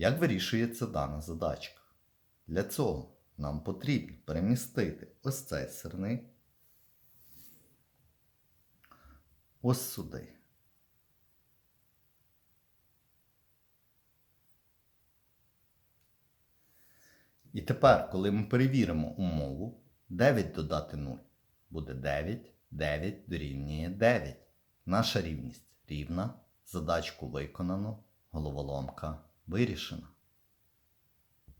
Як вирішується дана задачка? Для цього нам потрібно перемістити ось цей сирник ось сюди. І тепер, коли ми перевіримо умову, 9 додати 0 буде 9, 9 дорівнює 9. Наша рівність рівна, задачку виконано, головоломка вирішена.